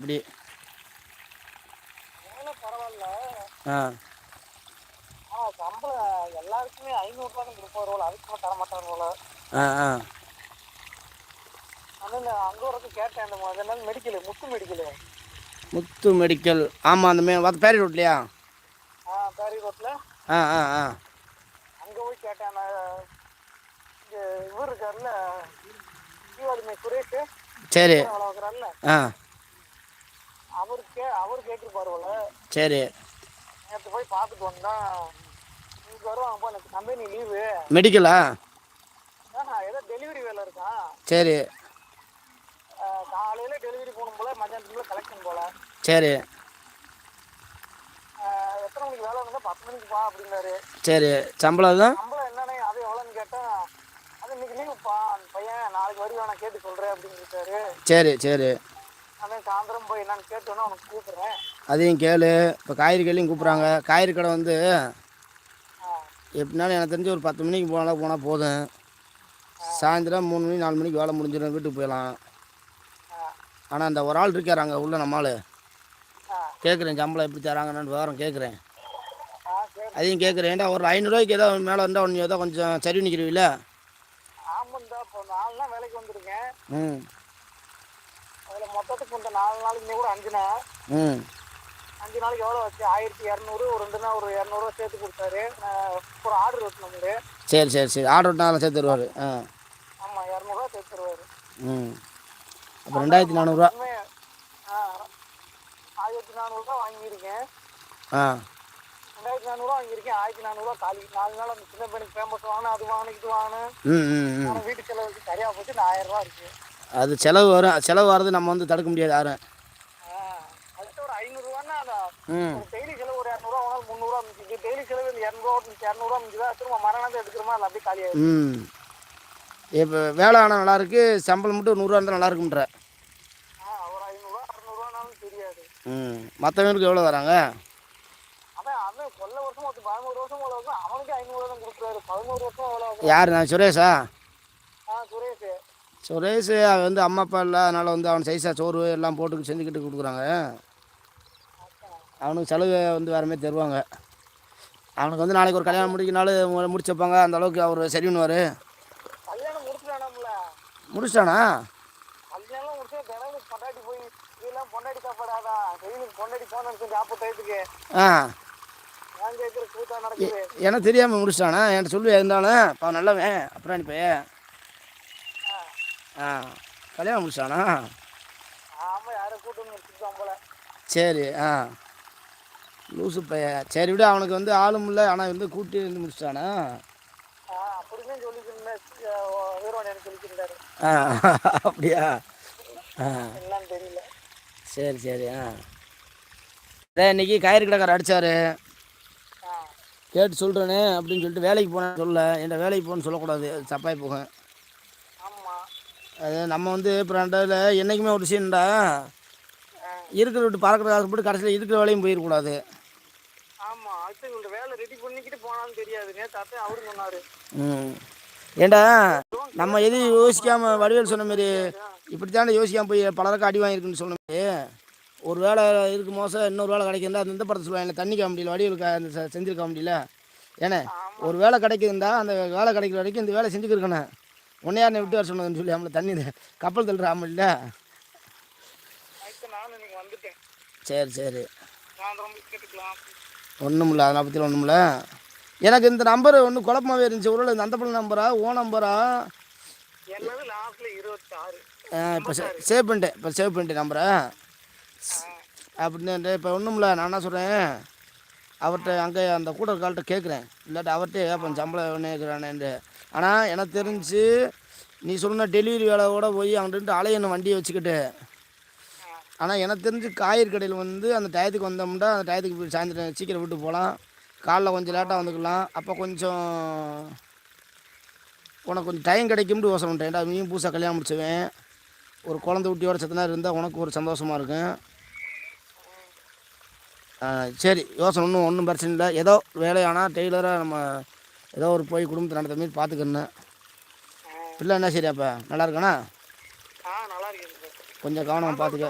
இப்படி. பரவாயில்ல. ஆ. சம்பளம் எல்லாருக்குமே ஐநூறுரூவா தான் கொடுப்பாரு அதுக்கு தர மாட்டாங்க போல. ஆ ஆ. அங்கே வரைக்கும் கேட்டேன் இந்த மாதிரி medical Muthu medical Muthu medical ஆமாம் அந்த மே பேரி ரோட்லையா ஆ பேரி ரோட்டில் ஆ ஆ ஆ. அங்கே போய் கேட்டேன் நான் இவர் இருக்கார்ல தீபாவளி சுரேஷ். சரி. ஆ. அவர் கேட்டிருப்பாரு போல சரி. நேற்று போய் பார்த்துட்டு வந்தேன் இன்னைக்கு வருவாங்கப்பா எனக்கு கம்பெனி லீவு மெடிக்கலா ஏதோ டெலிவரி வேலை இருக்கான் சரி. காலையில் டெலிவரி போகணும் போல மத்தியானத்துக்குள்ள கலெக்ஷன் போல. சரி. எத்தனை மணிக்கு வேலை இருந்தால் பத்து மணிக்கு பா அப்படின்னாரு. சரி. சம்பளம் தான் சம்பளம் என்னண்ணே அது எவ்வளோன்னு கேட்டேன் அது இன்னைக்கு லீவுப்பா அந்த பையன் நாளைக்கு வருவா நான் கேட்டு சொல்கிறேன் அப்படின்னு சரி சரி. அதான் சாயந்தரம் போய் என்னன்னு கேட்டோன்னா உனக்கு கூப்பிட்றேன். அதையும் கேளு. இப்போ காய்கறி கடையும் கூப்பிட்றாங்க. காய்கறி கடை வந்து எப்படினாலும் எனக்கு தெரிஞ்சு ஒரு பத்து மணிக்கு போனால் போனால் போதும். சாயந்தரம் மூணு மணி நாலு மணிக்கு வேலை முடிஞ்சிடும் வீட்டுக்கு போயிடலாம். ஆனால் அந்த ஒரு ஆள் இருக்கார் அங்கே உள்ள நம்மால் கேட்குறேன் சம்பளம் எப்படி தராங்கன்னு விவரம் கேட்குறேன் அதையும் கேட்குறேன் ஏன்டா ஒரு ஐநூறுரூவாய்க்கு ஏதோ மேலே இருந்தால் ஒன்று ஏதோ கொஞ்சம் சரி நிற்கிறீங்கள ஆமாண்டா இப்போ நாலு நாள் வேலைக்கு வந்திருக்கேன். ம். அதில் மொத்தத்துக்கு இந்த நாலு நாளைக்கு கூட அஞ்சு நாள் ம். அஞ்சு நாளைக்கு எவ்வளோ வச்சு ஆயிரத்தி இரநூறு ஒரு ரெண்டு நாள் ஒரு இரநூறுவா சேர்த்து கொடுத்தாரு. நான் ஒரு ஆர்டர் வச்சுனோம்ல சரி சரி சரி. ஆர்டர் விட்டாலும் சேர்த்து தருவார். ஆ. ஆமாம் இரநூறுவா சேர்த்து தருவார். ம். அப்போ ரெண்டாயிரத்தி நானூறுரூவா ஆயிரத்தி நானூறுரூவா வாங்கியிருக்கேன். ஆ. ரெண்டாயிரத்தி நானூறுரூவா வாங்கியிருக்கேன். ஆயிரத்தி நானூறுரூவா காலி. நாலு நாள் அந்த சின்ன பையனுக்கு ஃபேமஸ் வாங்கினேன் அது வாங்கினேன் இது வாங்கினேன். வீட்டு செலவுக்கு சரியாக போச்சு. இந்த ஆயிரம் ரூபா இருக்கு. அது செலவு வரும் செலவு வர்றது நம்ம வந்து தடுக்க முடியாது யாரும். ம். டெய்லி செலவு ஒரு இரநூறுவா முந்நூறுவா மிஞ்சி டெய்லி செலவு இந்த இரநூறுவா இரநூறுவா மிஞ்சுதா திரும்ப மரணத்தை எடுக்கிறோமா? அது அப்படியே காலியாகும் ம். இப்போ வேலை ஆனால் நல்லா இருக்கு சம்பளம் மட்டும் நூறுரூவா இருந்தால் நல்லா இருக்குன்ற ஆ ஒரு ஐநூறுரூவா அறநூறுவானாலும் தெரியாது. ம். மற்றவங்களுக்கு எவ்வளோ வராங்க? யார்? நான் சுரேஷ்? சுரேஷ் அவன் வந்து அம்மா அப்பா இல்லை அதனால் வந்து அவன் சைஸாக சோறு எல்லாம் போட்டு செஞ்சுக்கிட்டு கொடுக்குறாங்க. அவனுக்கு செலவு வந்து வேற மாதிரி தருவாங்க. அவனுக்கு வந்து நாளைக்கு ஒரு கல்யாணம் முடிக்கனாலும் முடிச்சு வைப்பாங்க அந்த அளவுக்கு அவர் சரி பண்ணுவார். முடிச்சிட்டானா? ஆ. எனக்கு தெரியாமல் முடிச்சிட்டானா? என்கிட்ட சொல்லி இருந்தாலும் அப்பா நல்லவன் அப்புறம் பையன் ஆ. கல்யாணம் முடிச்சுட்டான் போல. சரி ஆ. லூசு பையன் சரி விட அவனுக்கு வந்து ஆளும் இல்லை ஆனால் வந்து கூட்டி வந்து முடிச்சிட்டானா? ஆ அப்படின்னு சொல்லிக்கிறேன் வீரவாணி சொல்லிக்கிறாரு ஆ அப்படியா? ஆ. என்னன்னு தெரியல. சரி சரி ஆ. அதான் இன்னைக்கு காய்கறி கடைக்காரர் அடித்தார் கேட்டு சொல்கிறேனே அப்படின்னு சொல்லிட்டு வேலைக்கு போனேன் சொல்ல என்கிட்ட வேலைக்கு போகணும்னு சொல்லக்கூடாது. தப்பாகி போகும் அது நம்ம வந்து இப்போ ரெண்டாவது என்றைக்குமே ஒரு விஷயம்டா இருக்கிற விட்டு பறக்கிற ஆசைப்பட்டு கடைசியில் இருக்கிற வேலையும் போயிடக்கூடாது. ஆமா அடுத்து இவங்க வேலை ரெடி பண்ணிக்கிட்டு போனான்னு தெரியாது. நேற்று அத்தையும் அவரும் சொன்னாரு. ம். ஏண்டா நம்ம எதையும் யோசிக்காமல் வடிவேல் சொன்ன மாதிரி இப்படி தானே யோசிக்காமல் போய் பலருக்கு அடி வாங்கியிருக்குன்னு சொன்ன மாதிரி ஒரு வேலை இருக்கு மோசம் இன்னொரு வேலை கிடைக்குதா அந்த இந்த படத்தை சொல்லுவாங்க தண்ணி காம முடியல வடிவேல் கா- செஞ்சிருக்க முடியல ஏன்னா ஒரு வேலை கிடைக்குதுண்டா அந்த வேலை கிடைக்கிற வரைக்கும் இந்த வேலை செஞ்சுக்கிருக்கணும். உன்னை யார் விட்டு வர சொன்னதுன்னு சொல்லி நம்மளை தண்ணி கப்பல் இன்னைக்கு வந்துட்டேன். சரி சரி. ஒன்றும் இல்லை அதை பற்றி ஒன்றும் இல்லை. எனக்கு இந்த நம்பர் ஒன்றும் குழப்பமாகவே இருந்துச்சு. ஒரு இந்த அந்த பிள்ளை நம்பரா ஓ நம்பரா இப்போ சேவ் பண்ணிட்டேன். இப்போ சேவ் பண்ணிட்டேன் நம்பரை அப்படின்னு இப்போ ஒன்றும் இல்லை நான் என்ன சொல்கிறேன் அவர்கிட்ட அங்கே அந்த கூட கால்கிட்ட கேட்குறேன். இல்லாட்டி அவர்கிட்ட கேட்பேன் சம்பளம் என்ன இருக்கிறானேன்ட்டு ஆனால் எனக்கு தெரிஞ்சு நீ சொன்ன டெலிவரி வேலை கூட போய் அங்கிட்டு அலையணும் வண்டியை வச்சுக்கிட்டு. ஆனால் எனக்கு தெரிஞ்சு காய்கறி கடையில் வந்து அந்த டயத்துக்கு வந்தோம்னா அந்த டயத்துக்கு போய் சாயந்தரம் சீக்கிரம் விட்டு போகலாம். காலைல கொஞ்சம் லேட்டாக வந்துக்கலாம். அப்போ கொஞ்சம் உனக்கு கொஞ்சம் டைம் கிடைக்கும்னு யோசனை பண்ணுறேன்டா நீயும் புதுசாக கல்யாணம் முடிச்சுவேன். ஒரு குழந்தை ஊட்டியோட சத்தனாக இருந்தால் உனக்கு ஒரு சந்தோஷமாக இருக்கும். சரி யோசனை ஒன்றும் ஒன்றும் பிரச்சனை இல்லை. ஏதோ வேலையானால் டெய்லராக நம்ம ஏதோ ஒரு போய் குடும்பத்தை நடத்த மாதிரி பார்த்துக்கணும் பிள்ளை என்ன சரி அப்போ நல்லா இருக்கானா கொஞ்சம் கவனமாக பார்த்துக்க